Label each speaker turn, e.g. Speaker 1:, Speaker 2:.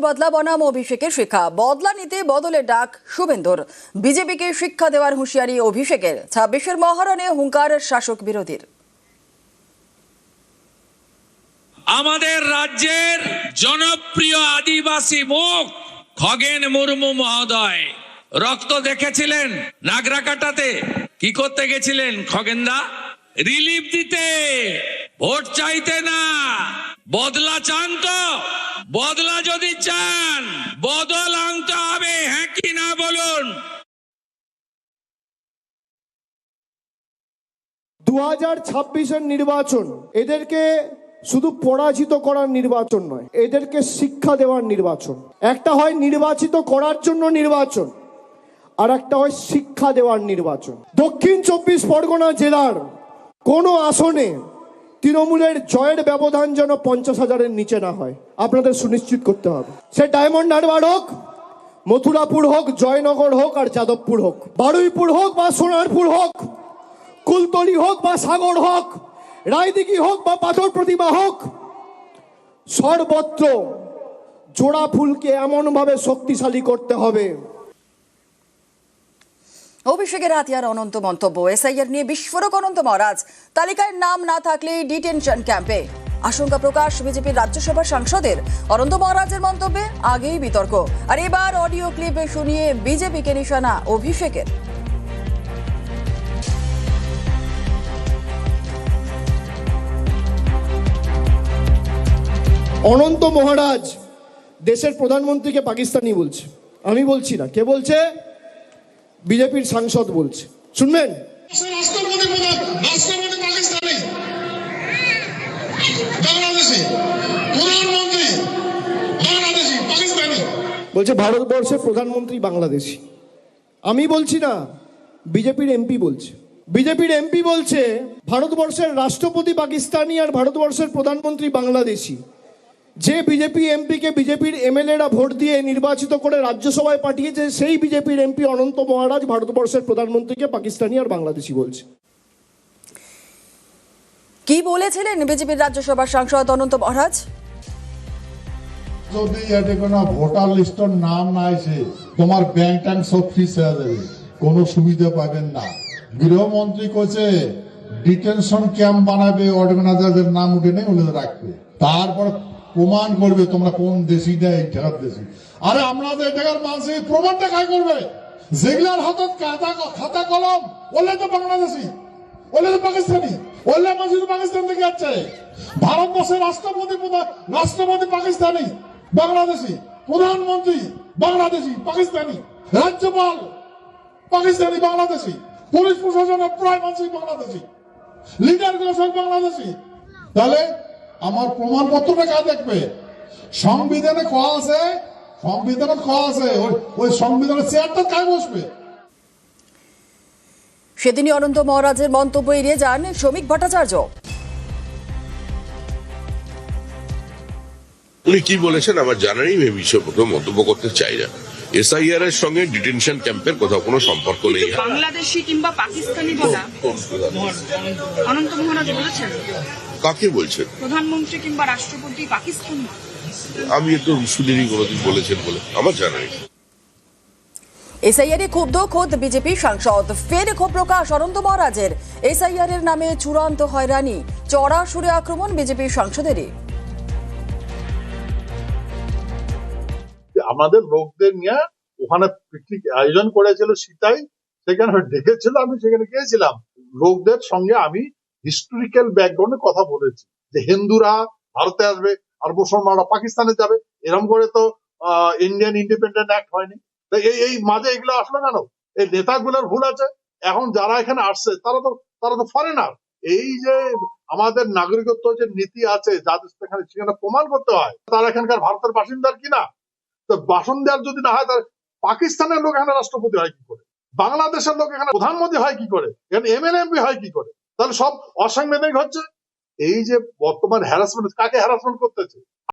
Speaker 1: বদলা বনাম অভিষেকের শিক্ষা। বদলা নিতে বদলের ডাক শুভেন্দুর। বিজেপিকে শিক্ষা দেওয়ার হুঁশিয়ারি অভিষেকের। ছাব্বিশের মহারণে হুঙ্কার শাসক বিরোধীর।
Speaker 2: আমাদের রাজ্যের জনপ্রিয় আদিবাসী মুখ, খগেন মুর্মু মহোদয়। রক্ত দেখেছিলেন নাগরাকাটাতে। কি করতে গেছিলেন খগেনদা? রিলিফ দিতে। ভোট চাইতে না। বদলা চান তো। বদলা যদি চান, বদল আনতে হবে হ্যাঁ কি না বলুন?
Speaker 3: দু হাজার ছাব্বিশের নির্বাচন, এদেরকে শুধু পরাজিত করার নির্বাচন নয়, এদেরকে শিক্ষা দেওয়ার নির্বাচন। একটা হয় নির্বাচিত করার জন্য নির্বাচন, আর একটা হয় শিক্ষা দেওয়ার নির্বাচন। দক্ষিণ চব্বিশ পরগনা জেলার কোনো আসনে তৃণমূলের জয়ের ব্যবধান যেন পঞ্চাশ হাজারের নিচে না হয়, আপনাদের সুনিশ্চিত করতে হবে। সে ডায়মন্ড হারবার হোক, মথুরাপুর হোক, জয়নগর হোক আর যাদবপুর হোক, বারুইপুর হোক বা সোনারপুর হোক, কুলতলি হোক বা সাগর হোক, রায়দিঘি হোক বা পাথর প্রতিমা হোক, সর্বত্র জোড়া ফুলকে এমনভাবে শক্তিশালী করতে হবে।
Speaker 1: অভিষেকের হাতিয়ার অনন্ত মন্তব্য। এসআইআর নিয়ে বিস্ফোরক অনন্ত মহারাজ। তালিকায় নাম না থাকলেই ডিটেনশন ক্যাম্পে। আশঙ্কা প্রকাশ বিজেপির রাজ্যসভার সাংসদের। অনন্ত মহারাজের মন্তব্যে আগেই বিতর্ক। আর এবার অডিও ক্লিপে শুনিয়ে বিজেপিকে নিশানা অভিষেকের।
Speaker 3: অনন্ত মহারাজ দেশের প্রধানমন্ত্রীকে পাকিস্তানি বলছে। আমি বলছি না। কে বলছে? বিজেপির সাংসদ বলছে। শুনবেন? বলছে ভারতবর্ষের প্রধানমন্ত্রী বাংলাদেশি। আমি বলছি না, বিজেপির এমপি বলছে। বিজেপির এমপি বলছে, ভারতবর্ষের রাষ্ট্রপতি পাকিস্তানি আর ভারতবর্ষের প্রধানমন্ত্রী বাংলাদেশি। যে বিজেপি এমপিকে বিজেপির এমএলএরা ভোট দিয়ে নির্বাচিত করে রাজ্যসভায় পাঠিয়েছে সেই বিজেপির এমপি অনন্ত মহারাজ ভারতবর্ষের প্রধানমন্ত্রীকে পাকিস্তানি আর বাংলাদেশি বলছে।
Speaker 1: কি বলেছিলেন বিজেপির রাজ্যসভার সাংসদ অনন্ত মহারাজ?
Speaker 4: যদি এতে কোনো ভোটার লিস্টের নাম না আসে তোমার ব্যাংক ট্যাঙ্ক সব ফ্রিজ হয়ে যাবে কোনো সুবিধা পাবেন না। গৃহমন্ত্রী কইছে ডিটেনশন ক্যাম্প বানাবে অর্গানাইজারদের নাম উঠে নেই উনি রাখবে। তারপর প্রমাণ করবে তোমরা কোন দেশি এই ঠেকার দেশি। আরে আমরা তো এই ঠেকার মানুষ এই প্রমাণটা করবে? যেগুলার হাতত খাতা খাতা কলম, ওলে তো বাংলাদেশি, ওলে তো পাকিস্তানি, ওলে মানুষ তো পাকিস্তান থেকে যাচ্ছে ভারতবর্ষের রাষ্ট্রপতি রাষ্ট্রপতি পাকিস্তানি, বাংলাদেশি, প্রধানমন্ত্রী বাংলাদেশি, পাকিস্তানি, রাজ্যপাল পাকিস্তানি, বাংলাদেশি, পুলিশ প্রশাসনের প্রায় মানুষই বাংলাদেশি লিডারগুলো সব বাংলাদেশি। তাহলে আমার প্রমাণপত্রটা কাজ দেখবে। সংবিধানে খোয়া আছে সংবিধানে খোয়া আছে ওই- ওই সংবিধানের চেয়ারটা কাজ বসবে?
Speaker 1: সেদিনই অনন্ত মহারাজের মন্তব্য এড়িয়ে যান শ্রমিক ভট্টাচার্য।
Speaker 5: উনি কি বলেছেন আমার জানা নেই আমি বিষয়ে প্রথম মন্তব্য করতে চাই না। এসআইআর এর সঙ্গে ডিটেনশন ক্যাম্পের কোথাও কোনো সম্পর্ক নেই।
Speaker 6: বাংলাদেশি কিংবা পাকিস্তানি বলা। অনন্ত মহারাজ বলেছেন।
Speaker 5: কাকে বলছেন?
Speaker 6: প্রধানমন্ত্রী কিংবা রাষ্ট্রপতি পাকিস্তানি
Speaker 5: আমি তো শুনিনি কোনোদিন বলেছেন বলে। আমার জানা নেই।
Speaker 1: এসআইআর ক্ষুব্ধ খোদ বিজেপি সাংসদ। ফের ক্ষোভ প্রকাশ অনন্ত মহারাজের। এসআইআর এর নামে চূড়ান্ত হয়রানি চড়া সুরে আক্রমণ বিজেপির সাংসদেরই।
Speaker 7: আমাদের লোকদের নিয়ে ওখানে পিকনিক আয়োজন করেছিল সীতাই সেখানে ডেকেছিল আমি সেখানে গিয়েছিলাম। লোকদের সঙ্গে আমি হিস্টোরিক্যাল ব্যাকগ্রাউন্ডে কথা বলেছি। যে হিন্দুরা ভারতে আসবে আর মুসলমানরা পাকিস্তানে যাবে এরকম করে তো ইন্ডিয়ান ইন্ডিপেন্ডেন্ট অ্যাক্ট হয়নি। এই এই মাঝে এগুলো আসলো কেন? এই নেতাগুলোর ভুল আছে। এখন যারা এখানে আসছে, তারা তো তারা তো ফরেনার এই যে আমাদের নাগরিকত্ব যে নীতি আছে যাদের সেখানে সেখানে প্রমাণ করতে হয়, তারা এখানকার ভারতের বাসিন্দার কিনা তো বাসন দেওয়ার যদি না হয়, তাহলে পাকিস্তানের লোক এখানে রাষ্ট্রপতি হয় কি করে? বাংলাদেশের লোক এখানে প্রধানমন্ত্রী হয় কি করে? এখানে এমপি হয় কি করে? তাহলে সব অসাংবিধানিক হচ্ছে? এই যে বর্তমান হ্যারাসমেন্ট কাকে হ্যারাসমেন্ট করতেছে?